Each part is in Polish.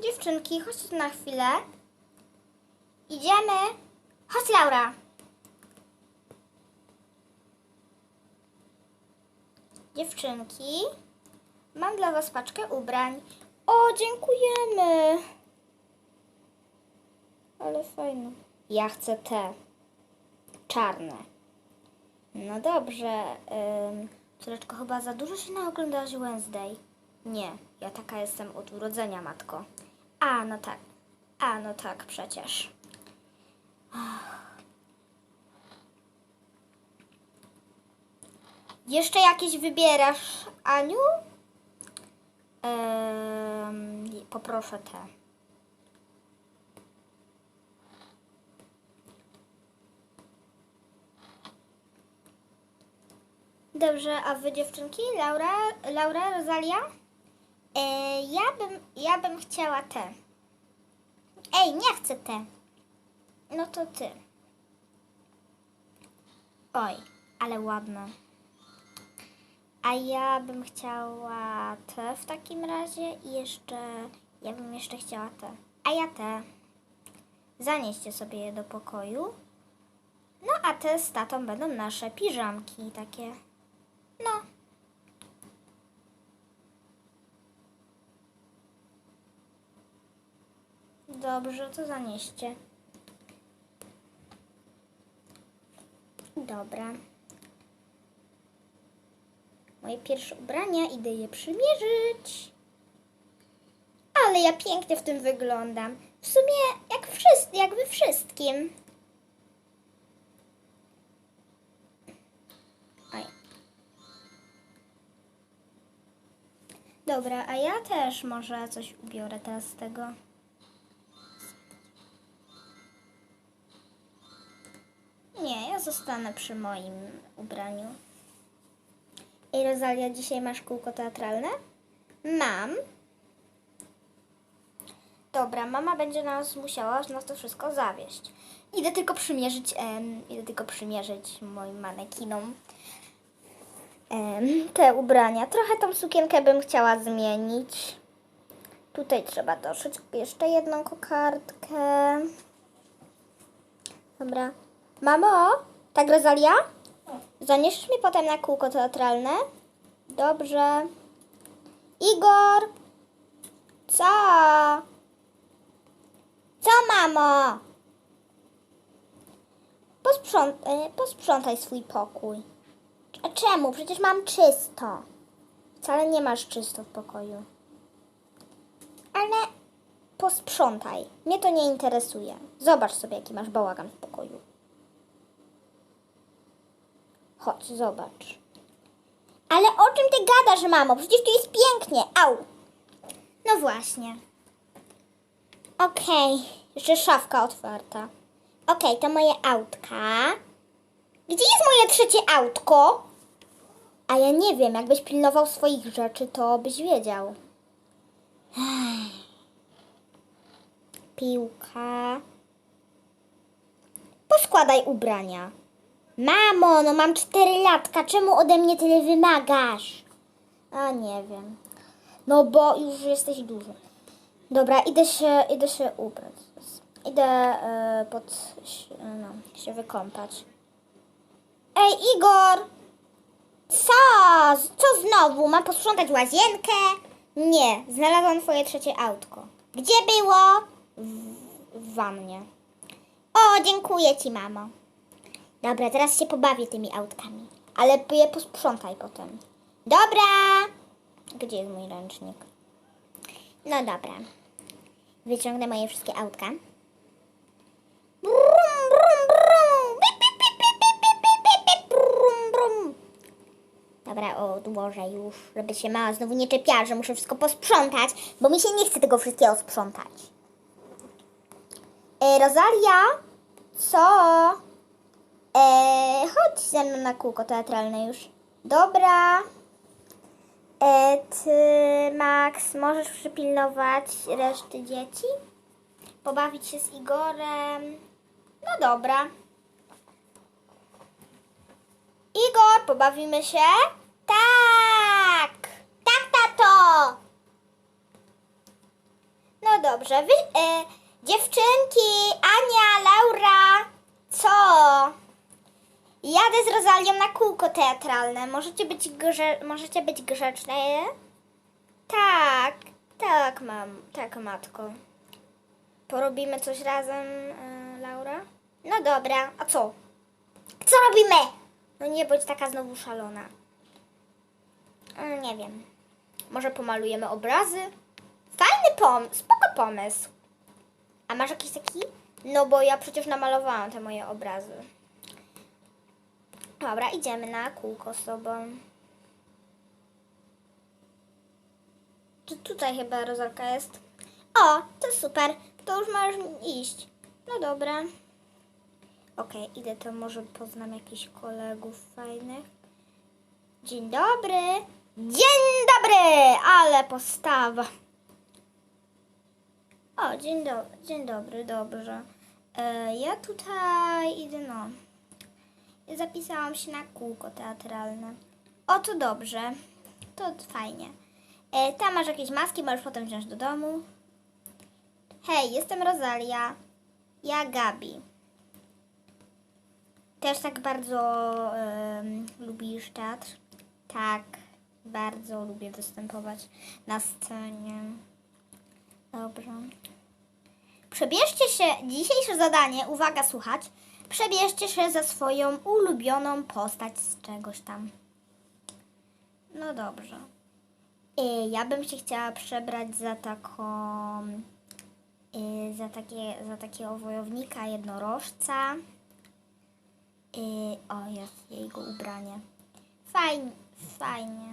Dziewczynki, chodźcie tu na chwilę. Idziemy. Chodź, Laura. Dziewczynki, mam dla Was paczkę ubrań. O, dziękujemy. Ale fajne. Ja chcę te czarne. No dobrze. Ym, córeczko, chyba za dużo się naoglądałaś Wednesday. Nie, ja taka jestem od urodzenia, matko. A, no tak. A, no tak, przecież. Jeszcze jakieś wybierasz, Aniu? Poproszę te. Dobrze, a wy dziewczynki? Laura, Laura, Rosalia? E, ja, bym, ja bym chciała te. Ej, nie chcę te. No to ty. Oj, ale ładne. A ja bym chciała te w takim razie i jeszcze, ja bym jeszcze chciała te. A ja te. Zanieście sobie je do pokoju. No a te z tatą będą nasze piżamki takie. No. Dobrze, to zanieście. Dobra. Moje pierwsze ubrania, idę je przymierzyć. Ale ja pięknie w tym wyglądam. W sumie jak, wszyscy, jak we wszystkim. Oj. Dobra, a ja też może coś ubiorę teraz z tego. Zostanę przy moim ubraniu. Ej, Rosalia, dzisiaj masz kółko teatralne? Mam. Dobra, mama będzie nas musiała nas to wszystko zawieść. Idę tylko przymierzyć, em, idę tylko przymierzyć moim manekinom em, te ubrania. Trochę tą sukienkę bym chciała zmienić. Tutaj trzeba doszyć jeszcze jedną kokardkę. Dobra. Mamo, tak Rosalia? Zaniesiesz mi potem na kółko teatralne? Dobrze. Igor! Co? Co, mamo? Posprząt, posprzątaj swój pokój. A czemu? Przecież mam czysto. Wcale nie masz czysto w pokoju. Ale posprzątaj. Mnie to nie interesuje. Zobacz sobie, jaki masz bałagan w pokoju. Chodź, zobacz. Ale o czym ty gadasz, mamo? Przecież tu jest pięknie. Au. No właśnie. Okej, jeszcze szafka otwarta. Okej, to moje autka. Gdzie jest moje trzecie autko? A ja nie wiem, jakbyś pilnował swoich rzeczy, to byś wiedział. Piłka. Poskładaj ubrania. Mamo, no mam cztery latka, czemu ode mnie tyle wymagasz? A nie wiem. No bo już jesteś duży. Dobra, idę się, idę się ubrać. Idę e, pod, ś- no, się wykąpać. Ej, Igor! Co? Co znowu? Mam posprzątać łazienkę? Nie, znalazłam twoje trzecie autko. Gdzie było? W, w wannie. O, dziękuję ci, mamo. Dobra, teraz się pobawię tymi autkami. Ale je posprzątaj potem. Dobra! Gdzie jest mój ręcznik? No dobra. Wyciągnę moje wszystkie autka. Dobra, odłożę już, żeby się mała znowu nie czepiała, że muszę wszystko posprzątać, bo mi się nie chce tego wszystkiego sprzątać. E, Rosalia, co? E, chodź ze mną na kółko teatralne już. Dobra. E, ty, Max, możesz przypilnować reszty dzieci? Pobawić się z Igorem? No dobra. Igor, pobawimy się? Tak! Tak, tato! No dobrze. Wy, e, dziewczynki, Ania, Laura, co? Jadę z Rozalią na kółko teatralne. Możecie być, grze, możecie być grzeczne? Tak, tak, mam, tak, matko. Porobimy coś razem, e, Laura? No dobra, a co? Co robimy? No nie bądź taka znowu szalona. Mm, Nie wiem. Może pomalujemy obrazy? Fajny pomysł, spoko pomysł. A masz jakiś taki? No bo ja przecież namalowałam te moje obrazy. Dobra, idziemy na kółko z sobą. Tu, tutaj chyba rozalka jest. O, to super. To już możesz iść. No dobra. Okej, idę to może poznam jakichś kolegów fajnych. Dzień dobry. Dzień dobry, ale postawa. O, dzień, do- dzień dobry, dobrze. E, ja tutaj idę, no. Zapisałam się na kółko teatralne. O, to dobrze. To fajnie. E, tam masz jakieś maski, możesz potem wziąć do domu. Hej, jestem Rosalia. Ja Gabi. Też tak bardzo em, lubisz teatr? Tak, bardzo lubię występować na scenie. Dobrze. Przebierzcie się, dzisiejsze zadanie, uwaga słuchać, przebierzcie się za swoją ulubioną postać z czegoś tam. No dobrze. Y, Ja bym się chciała przebrać za taką, y, za, takie, za takiego wojownika jednorożca. Y, o, jest jego ubranie. Fajnie, fajnie.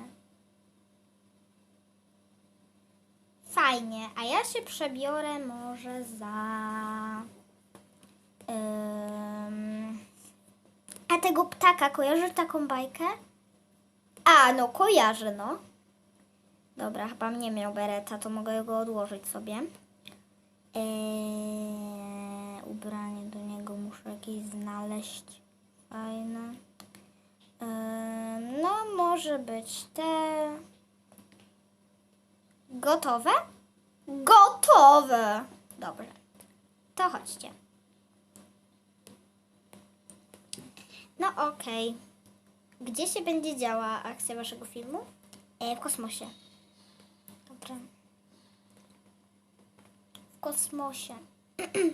Fajnie, a ja się przebiorę może za. Ym, a tego ptaka kojarzysz taką bajkę? A, no kojarzę, no. Dobra, chyba nie miał bereta, to mogę go odłożyć sobie. Eee, ubranie do niego muszę jakieś znaleźć. Fajne. Eee, no, może być te. Gotowe? Gotowe! Dobrze. To chodźcie. No okej. Gdzie się będzie działa akcja waszego filmu? E, w kosmosie. Dobra. W kosmosie.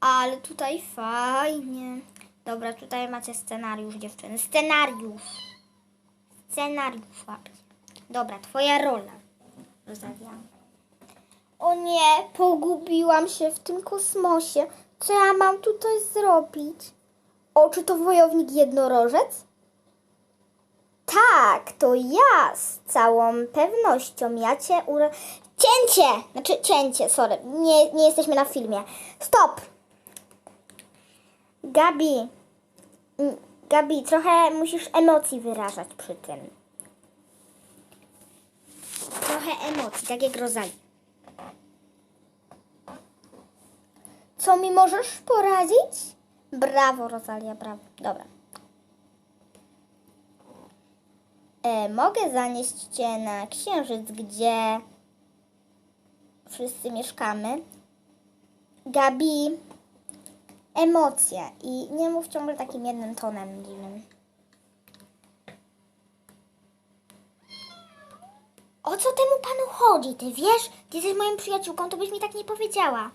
Ale tutaj fajnie. Dobra, tutaj macie scenariusz, dziewczyny. Scenariusz. Scenariusz łapcie. Dobra, twoja rola. Rosalia. O nie, pogubiłam się w tym kosmosie. Co ja mam tutaj zrobić? O, czy to wojownik jednorożec? Tak, to ja z całą pewnością. Ja cię uro... Cięcie! Znaczy cięcie, sorry. Nie, nie jesteśmy na filmie. Stop! Gabi. Mm, Gabi, trochę musisz emocji wyrażać przy tym. Trochę emocji, tak jak Rozali. Co mi możesz poradzić? Brawo, Rosalia, brawo. Dobra. E, mogę zanieść cię na księżyc, gdzie wszyscy mieszkamy. Gabi, emocje i nie mów ciągle takim jednym tonem dziwnym. O co temu panu chodzi? Ty wiesz? Ty jesteś moją przyjaciółką, to byś mi tak nie powiedziała.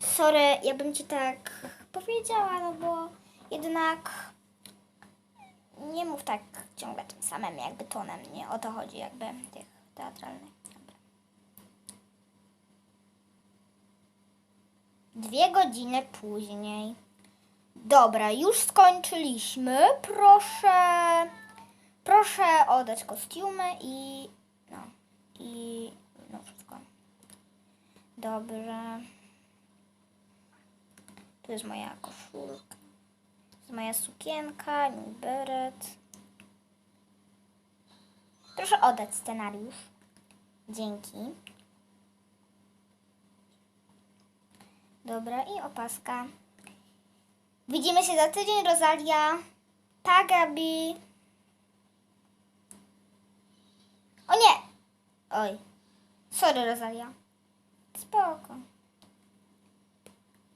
Sorry, ja bym ci tak powiedziała, no bo jednak nie mów tak ciągle tym samym jakby tonem, nie o to chodzi jakby tych teatralnych. Dwie godziny później. Dobra, już skończyliśmy. Proszę, proszę oddać kostiumy i no i no wszystko. Dobrze. Tu jest moja koszulka. To jest moja sukienka, mój beret. Proszę oddać scenariusz. Dzięki. Dobra, i opaska. Widzimy się za tydzień, Rosalia. Pa, Gabi. O nie! Oj. Sorry, Rosalia. Spoko.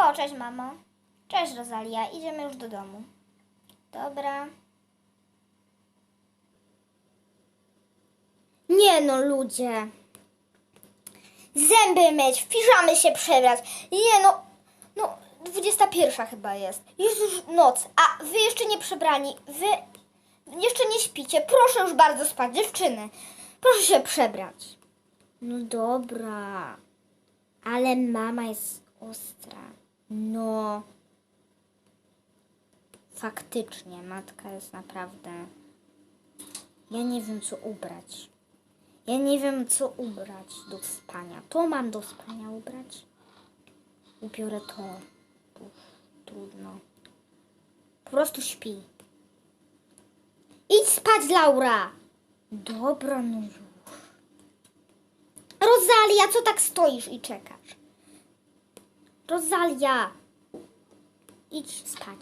O, cześć mamo. Cześć Rosalia, idziemy już do domu. Dobra. Nie no, ludzie. Zęby myć, w piżamy się przebrać. Nie no, no, 21 chyba jest. Jest już noc, a wy jeszcze nie przebrani. Wy jeszcze nie śpicie. Proszę już bardzo spać, dziewczyny. Proszę się przebrać. No dobra. Ale mama jest ostra. No. Faktycznie, matka jest naprawdę. Ja nie wiem, co ubrać. Ja nie wiem, co ubrać do spania. To mam do spania ubrać. Ubiorę to. Uf, trudno. Po prostu śpi. Idź spać, Laura! Dobra, no już. Rosalia, co tak stoisz i czekasz? Rosalia! Idź spać.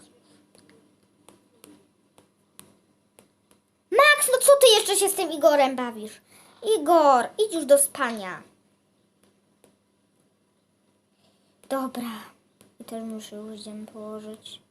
Max, no co ty jeszcze się z tym Igorem bawisz? Igor, idź już do spania. Dobra. I też muszę już położyć.